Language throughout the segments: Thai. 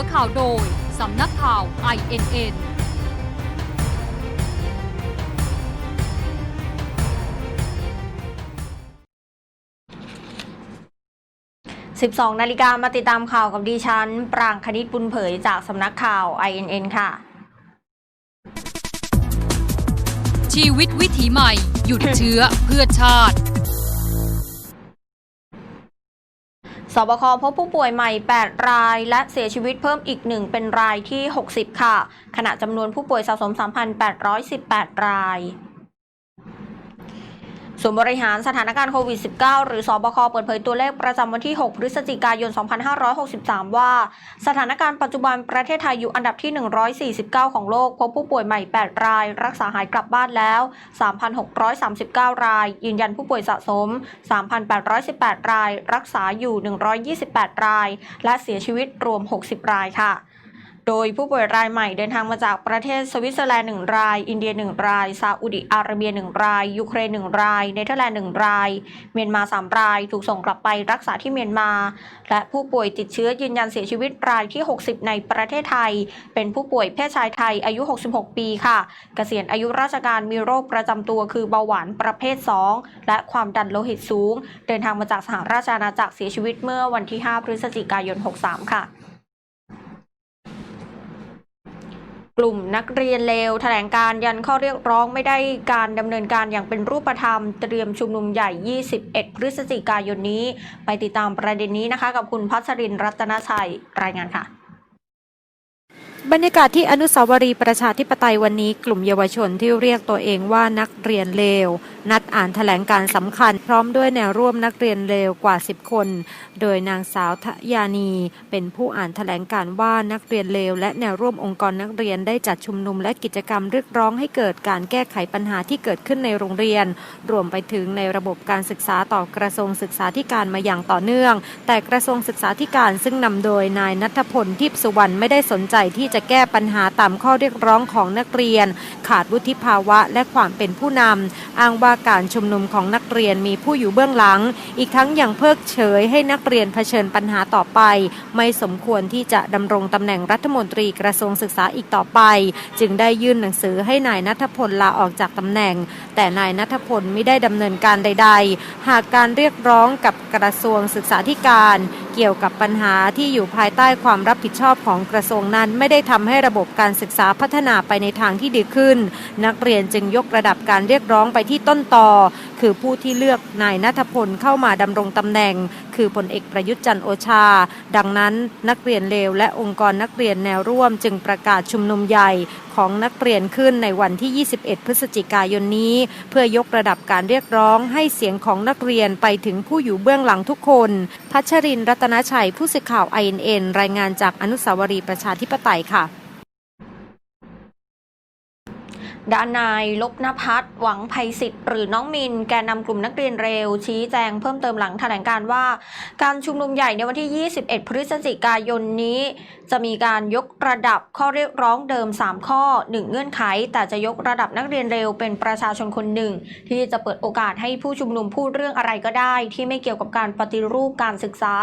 อข่าวโดย สำนักข่าว INN 12 นาฬิกามาติดตามข่าวกับดิฉัน ปรางคณิตบุญเผยจากสำนักข่าว INN ค่ะ ชีวิตวิถีใหม่ หยุดเชื้อเพื่อชาติ สบคพบผู้ป่วยใหม่ 8 ราย และเสียชีวิตเพิ่มอีกหนึ่งเป็นรายที่ 60 ค่ะ ขณะจำนวนผู้ป่วยสะสม 3,818 ราย ศูนบริหารสถานการณ์โควิด -19 หรือสอบคเปิดเผยตัวเลขประจำวันที่ 6 พฤศจิกายน 2563 ว่า สถานการณ์ปัจจุบันประเทศไทยอยู่อันดับที่ 149 ของโลก พบผู้ป่วยใหม่ 8 ราย รักษาหายกลับบ้านแล้ว 3,639 ราย ยืนยันผู้ป่วยสะสม 3,818 ราย รักษาอยู่ 128 ราย และเสียชีวิตรวม 60 รายค่ะ โดยผู้ป่วยรายใหม่เดินทางมาจากประเทศสวิตเซอร์แลนด์1ราย อินเดีย1ราย ซาอุดิอาระเบีย1ราย ยูเครน1ราย เนเธอร์แลนด์1ราย เมียนมา3ราย ถูกส่งกลับไปรักษาที่เมียนมา และผู้ป่วยติดเชื้อยืนยันเสียชีวิตรายที่ 60 ในประเทศไทย เป็นผู้ป่วยเพศชายไทยอายุ 66 ปีค่ะ เกษียณอายุราชการมีโรคประจำตัวคือเบาหวานประเภท 2 และความดันโลหิตสูง เดินทางมาจากสหราชอาณาจักรเสียชีวิตเมื่อวันที่ 5 พฤศจิกายน 63 ค่ะ กลุ่มนักเรียนเลวแถลงการยันข้อเรียกร้องไม่ได้การดำเนินการอย่างเป็นรูปธรรม เตรียมชุมนุมใหญ่ 21 พฤศจิกายนนี้ ไปติดตามประเด็นนี้นะคะ กับคุณพัชรินรัตนชัยรายงานค่ะ บรรยากาศที่อนุสาวรีย์ประชาธิปไตยวันนี้กลุ่มเยาวชนที่เรียกตัวเองว่านักเรียนเลว นัดอ่านแถลงการสำคัญ พร้อมด้วยแนวร่วมนักเรียนเลวกว่า 10 คน โดยนางสาวทยานี เป็นผู้อ่านแถลงการว่านักเรียนเลว และแนวร่วมองค์กรนักเรียนได้จัดชุมนุมและกิจกรรมเรียกร้องให้เกิดการแก้ไขปัญหาที่เกิดขึ้นในโรงเรียน รวมไปถึงในระบบการศึกษาต่อกระทรวงศึกษาธิการมาอย่างต่อเนื่อง แต่กระทรวงศึกษาธิการซึ่งนำโดยนายนัทพลทิพสุวรรณไม่ได้สนใจที่จะแก้ปัญหาตามข้อเรียกร้องของนักเรียน ขาดวุฒิภาวะและความเป็นผู้นำอ้างว่าการชุมนุมของนักเรียนมีผู้อยู่เบื้องหลัง อีกทั้งยังเพิกเฉยให้นักเรียนเผชิญปัญหาต่อไป ไม่สมควรที่จะดำรงตำแหน่งรัฐมนตรีกระทรวงศึกษาอีกต่อไป จึงได้ยื่นหนังสือให้นายนัทพลลาออกจากตำแหน่ง แต่นายนัทพลไม่ได้ดำเนินการใด ๆ หากการเรียกร้องกับกระทรวงศึกษาธิการเกี่ยวกับปัญหาที่อยู่ภายใต้ความรับผิดชอบของกระทรวงนั้น ไม่ได้ทำให้ระบบการศึกษาพัฒนาไปในทางที่ดีขึ้น นักเรียนจึงยกระดับการเรียกร้องไปที่ต้นตอคือผู้ที่เลือกนายนัทพลเข้ามาดำรงตำแหน่ง คือพลเอกประยุทธ์จันโอชา ดังนั้นนักเรียนเลวและองค์กรนักเรียนแนวร่วมจึงประกาศชุมนุมใหญ่ของนักเรียนขึ้นในวันที่ 21 พฤศจิกายนนี้ เพื่อยกระดับการเรียกร้องให้เสียงของนักเรียนไปถึงผู้อยู่เบื้องหลังทุกคน พัชรินร์รัตนชัยผู้สื่อข่าว INN รายงานจากอนุสาวรีย์ประชาธิปไตยค่ะ ด้านนายลบนพัฒน์หวังภัยสิทธิ์หรือน้องมิน แกนนำกลุ่มนักเรียนเร็ว ชี้แจงเพิ่มเติมหลังแถลงการว่า การชุมนุมใหญ่ในวันที่ 21 พฤศจิกายนนี้ จะมีการยกระดับข้อเรียกร้องเดิม 3 ข้อ 1 เงื่อนไข แต่จะยกระดับนักเรียนเร็วเป็นประชาชนคนหนึ่ง ที่จะเปิดโอกาสให้ผู้ชุมนุมพูดเรื่องอะไรก็ได้ ที่ไม่เกี่ยวกับการปฏิรูปการศึกษา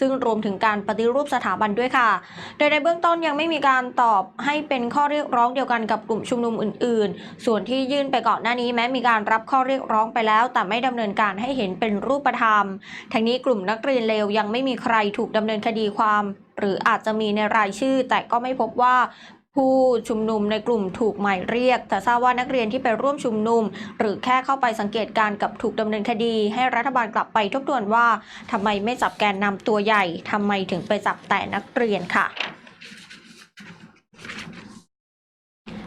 ซึ่งรวมถึงการปฏิรูปสถาบันด้วยค่ะ โดยในเบื้องต้นยังไม่มีการตอบให้เป็นข้อเรียกร้องเดียวกันกับกลุ่มชุมนุมอื่น ๆ ส่วนที่ยื่นไปก่อนหน้านี้แม้มีการรับข้อเรียกร้องไปแล้ว แต่ไม่ดำเนินการให้เห็นเป็นรูปธรรมทั้งนี้กลุ่มนักเรียนเลวยังไม่มีใครถูกดำเนินคดีความ หรืออาจจะมีในรายชื่อ แต่ก็ไม่พบว่าผู้ชุมนุมในกลุ่มถูกหมายเรียก แต่ทราบว่านักเรียนที่ไปร่วมชุมนุม หรือแค่เข้าไปสังเกตการณ์กับถูกดำเนินคดี ให้รัฐบาลกลับไปทบทวนว่าทำไมไม่จับแกนนำตัวใหญ่ทำไมถึงไปจับแต่นักเรียนค่ะ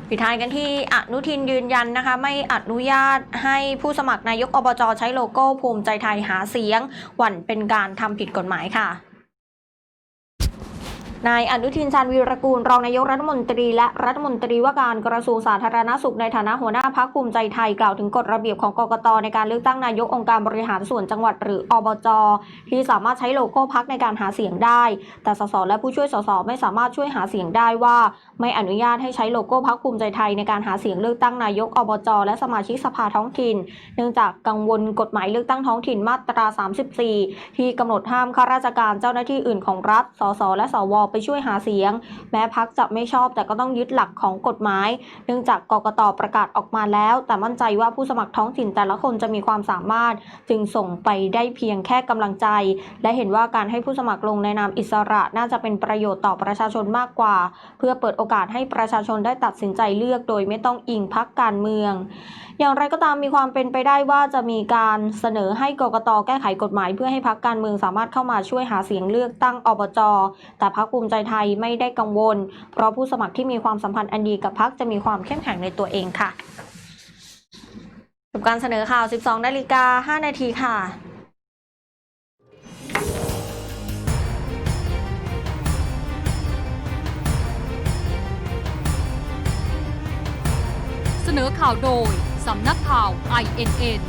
ปิดท้ายกันที่อนุทินยืนยันนะคะ ไม่อนุญาตให้ผู้สมัครนายกอบจใช้โลโก้ภูมิใจไทยหาเสียง หวั่นเป็นการทำผิดกฎหมายค่ะ นายอนุทินชาญวีรกูลรองนายกรัฐมนตรี และรัฐมนตรีว่าการกระทรวงสาธารณสุขในฐานะหัวหน้าพักภูมิใจไทยกล่าวถึงกฎระเบียบของกกตในการเลือกตั้งนายกองค์การบริหารส่วนจังหวัดหรืออบจที่สามารถใช้โลโก้พักในการหาเสียงได้ แต่สสและผู้ช่วยสสไม่สามารถช่วยหาเสียงได้ว่า ไม่อนุญาตให้ใช้โลโก้พักภูมิใจไทยในการหาเสียงเลือกตั้งนายกอบจและสมาชิกสภาท้องถิ่น เนื่องจากกังวลกฎหมายเลือกตั้งท้องถิ่นมาตรา 34 ที่กำหนดห้ามข้าราชการเจ้าหน้าที่อื่นของรัฐ สสและสวไปช่วยหาเสียง แม้พักจะไม่ชอบแต่ก็ต้องยึดหลักของกฎหมาย เนื่องจากกกตประกาศออกมาแล้ว แต่มั่นใจว่าผู้สมัครท้องถิ่นแต่ละคนจะมีความสามารถ จึงส่งไปได้เพียงแค่กำลังใจ และเห็นว่าการให้ผู้สมัครลงในนามอิสระน่าจะเป็นประโยชน์ต่อประชาชนมากกว่า เพื่อเปิดโอกาสให้ประชาชนได้ตัดสินใจเลือก โดยไม่ต้องอิงพักการเมือง อย่างไรก็ตามมีความเป็นไปได้ว่าจะมีการเสนอให้กกตแก้ไขกฎหมาย เพื่อให้พักการเมืองสามารถเข้ามาช่วยหาเสียงเลือกตั้งอบจแต่พักภูมิใจไทยไม่ได้กังวล เพราะผู้สมัครที่มีความสัมพันธ์อันดีกับพักจะมีความเข้มแข็งในตัวเองค่ะจบการเสนอข่าว 12นาฬิกา5นาทีค่ะเสนอข่าวโดย สำนักข่าว INN